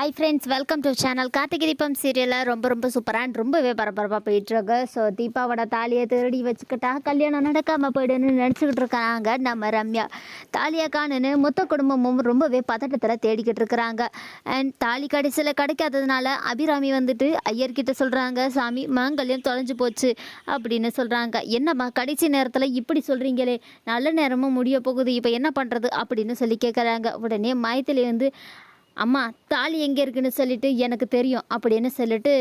Hi friends welcome to channel Karthigai Deepam சீரியலில் ரொம்ப ரொம்ப சூப்பராக அண்ட் ரொம்பவே பரபரப்பாக போயிட்டுருக்கு. ஸோ தீபாவோட தாலியை திருடி வச்சுக்கிட்டா கல்யாணம் நடக்காமல் போயிடுன்னு நினச்சிக்கிட்டு இருக்காங்க நம்ம ரம்யா. தாலியை காணுன்னு மொத்த குடும்பமும் ரொம்பவே பதட்டத்தில் தேடிக்கிட்டு இருக்கிறாங்க. அண்ட் தாலி கடைசியில் கிடைக்காததுனால அபிராமி வந்துட்டு ஐயர்கிட்ட சொல்கிறாங்க சாமி மாங்கல்யம் தொலைஞ்சு போச்சு அப்படின்னு சொல்கிறாங்க என்னம்மா கடைசி நேரத்தில் இப்படி சொல்கிறீங்களே நல்ல நேரமும் முடிய போகுது. இப்போ என்ன பண்ணுறது அப்படின்னு சொல்லி கேட்குறாங்க உடனே மைத்திலி வந்து அம்மா தாலி எங்கே இருக்குன்னு சொல்லிட்டு எனக்கு தெரியும் அப்படின்னு சொல்லிட்டு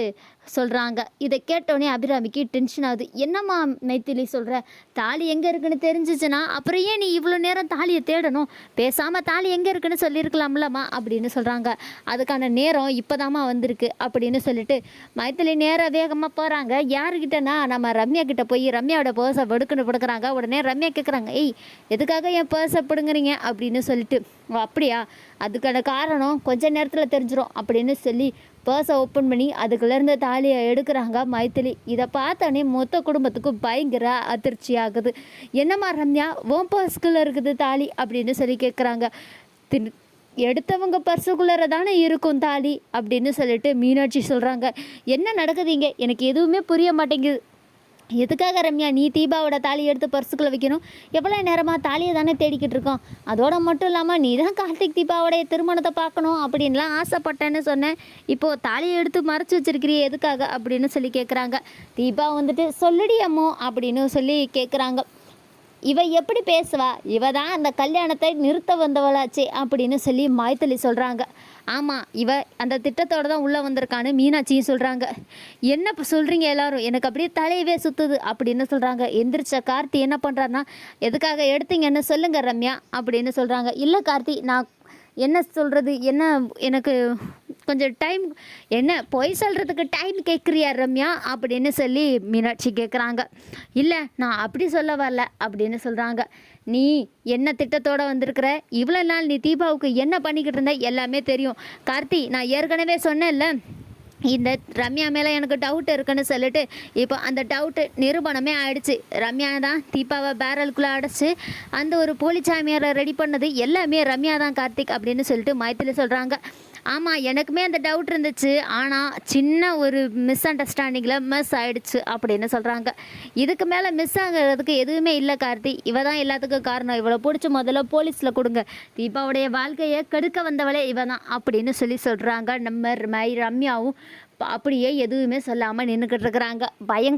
சொல்கிறாங்க இதை கேட்டோடனே அபிராமிக்கு டென்ஷன் ஆகுது. என்னம்மா மைத்திலி சொல்கிற தாலி எங்கே இருக்குன்னு தெரிஞ்சிச்சுன்னா அப்புறம் ஏன் நீ இவ்வளோ நேரம் தாலியை தேடணும்? பேசாமல் தாலி எங்கே இருக்குன்னு சொல்லியிருக்கலாம்லம்மா அப்படின்னு சொல்கிறாங்க அதுக்கான நேரம் இப்போதாம்மா வந்திருக்கு அப்படின்னு சொல்லிட்டு மைத்திலி நேராக வேகமாக போகிறாங்க யாருக்கிட்டனா நம்ம ரம்யா கிட்டே போய் ரம்யாவோட பர்ஸை வெடுக்குன்னு கொடுக்குறாங்க. உடனே ரம்யா கேட்குறாங்க ஏய் எதுக்காக என் பர்ஸை பிடுங்குறீங்க? அப்படின்னு சொல்லிட்டு ஓ அப்படியா? அதுக்கான காரணம் கொஞ்ச நேரத்தில் தெரிஞ்சிடும் அப்படின்னு சொல்லி பர்ஸை ஓப்பன் பண்ணி அதுக்குள்ளேருந்து தாலியை எடுக்கிறாங்க மைத்திலி இதை பார்த்தோன்னே மொத்த குடும்பத்துக்கும் பயங்கர அதிர்ச்சி ஆகுது என்னம்மா ரம்யா ஓம் பர்ஸ்குள்ளே இருக்குது தாலி அப்படின்னு சொல்லி கேட்குறாங்க தின் எடுத்தவங்க பர்சுக்குள்ளே தானே இருக்கும் தாலி அப்படின்னு சொல்லிட்டு மீனாட்சி சொல்கிறாங்க என்ன நடக்குதுங்க எனக்கு எதுவுமே புரிய மாட்டேங்குது. எதுக்காக ரம்யா? நீ தீபாவோட தாலி எடுத்து பர்சுக்குள்ளே வைக்கணும். எவ்வளோ நேரமாக தாலியை தானே தேடிக்கிட்டு இருக்கோம். அதோட மட்டும் இல்லாமல் நீ தான் கார்த்திக் தீபாவோடைய திருமணத்தை பார்க்கணும் அப்படின்லாம் ஆசைப்பட்டேன்னு சொன்னேன். இப்போது தாலியை எடுத்து மறைச்சி வச்சிருக்கிறியே எதுக்காக அப்படின்னு சொல்லி கேட்குறாங்க தீபா வந்துட்டு சொல்லுடி அம்மோ அப்படின்னு சொல்லி கேட்குறாங்க இவ எப்படி பேசுவா? இவ தான் அந்த கல்யாணத்தை நிறுத்த வந்தவளாச்சே அப்படின்னு சொல்லி மாய்த்தலி சொல்கிறாங்க ஆமாம் இவ அந்த திட்டத்தோடு தான் உள்ளே வந்திருக்கான்னு மீனாட்சியும் சொல்கிறாங்க என்ன இப்போ சொல்கிறீங்க எல்லாரும்? எனக்கு அப்படியே தலையவே சுற்றுது அப்படின்னு சொல்கிறாங்க எந்திரிச்ச கார்த்தி என்ன பண்ணுறாருன்னா எதுக்காக எடுத்தீங்கன்னு சொல்லுங்கள் ரம்யா அப்படின்னு சொல்கிறாங்க இல்லை கார்த்தி நான் என்ன சொல்கிறது என்ன எனக்கு கொஞ்சம் டைம் என்ன பொய் சொல்கிறதுக்கு டைம் கேட்குறியா ரம்யா? அப்படின்னு சொல்லி மீனாட்சி கேட்குறாங்க இல்லை நான் அப்படி சொல்ல வரல அப்படின்னு சொல்கிறாங்க நீ என்ன திட்டத்தோடு வந்திருக்கிற? இவ்வளோ நாள் நீ தீபாவுக்கு என்ன பண்ணிக்கிட்டு இருந்த? எல்லாமே தெரியும். கார்த்தி நான் ஏற்கனவே சொன்னேன்ல இந்த ரம்யா மேலே எனக்கு டவுட் இருக்குன்னு சொல்லிட்டு இப்போ அந்த டவுட்டு நிரூபணமே ஆயிடுச்சு. ரம்யா தான் தீபாவை பேரலுக்குள்ளே அடைச்சி அந்த ஒரு போலிச்சாமியாரை ரெடி பண்ணது எல்லாமே ரம்யா தான் கார்த்திக் அப்படின்னு சொல்லிட்டு மைத்திலி சொல்கிறாங்க ஆமாம் எனக்குமே அந்த டவுட் இருந்துச்சு. ஆனால் சின்ன ஒரு மிஸ் அண்டர்ஸ்டாண்டிங்கில் மிஸ் ஆகிடுச்சு அப்படின்னு சொல்கிறாங்க இதுக்கு மேலே மிஸ் ஆகிறதுக்கு எதுவுமே இல்லை கார்த்தி. இவ தான் எல்லாத்துக்கும் காரணம். இவளை பிடிச்சி முதல்ல போலீஸில் கொடுங்க. தீபாவுடைய வாழ்க்கையை கெடுக்க வந்தவளே இவ தான் அப்படின்னு சொல்லி சொல்கிறாங்க நம்ம மை ரம்யாவும் அப்படியே எதுவுமே சொல்லாமல் நின்றுக்கிட்டு இருக்கிறாங்க. பயங்கர